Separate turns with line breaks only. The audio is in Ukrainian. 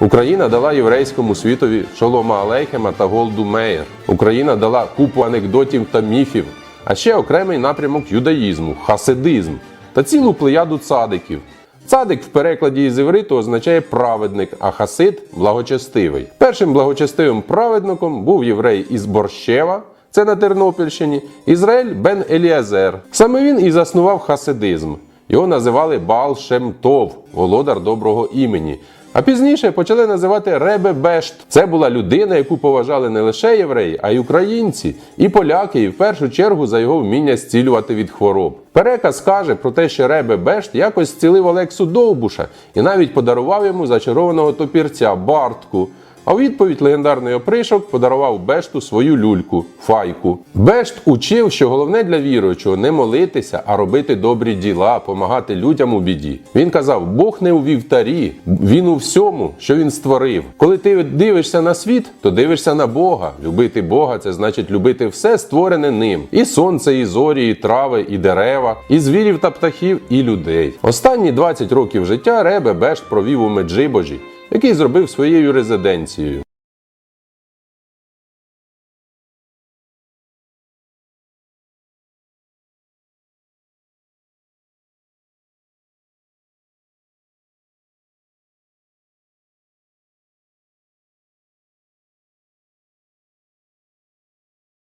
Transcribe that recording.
Україна дала єврейському світові Шолома Алейхема та Голду Меєр. Україна дала купу анекдотів та міфів, а ще окремий напрямок юдаїзму хасидизм та цілу плеяду цадиків. Цадик в перекладі із івриту означає праведник, а хасид благочестивий. Першим благочестивим праведником був єврей із Борщева, це на Тернопільщині, Ізраїль бен Еліазер. Саме він і заснував хасидизм. Його називали Баал Шем Тов, володар доброго імені. А пізніше почали називати Ребе Бешт. Це була людина, яку поважали не лише євреї, а й українці, і поляки, і в першу чергу за його вміння зцілювати від хвороб. Переказ каже про те, що Ребе Бешт якось зцілив Олексу Довбуша і навіть подарував йому зачарованого топірця Бартку. А у відповідь легендарний опришок подарував Бешту свою люльку файку. Бешт учив, що головне для віруючого не молитися, а робити добрі діла, помагати людям у біді. Він казав: Бог не у вівтарі, він у всьому, що він створив. Коли ти дивишся на світ, то дивишся на Бога. Любити Бога це значить любити все створене ним: і сонце, і зорі, і трави, і дерева, і звірів та птахів, і людей. Останні 20 років життя Ребе Бешт провів у Меджибожі який зробив своєю резиденцією.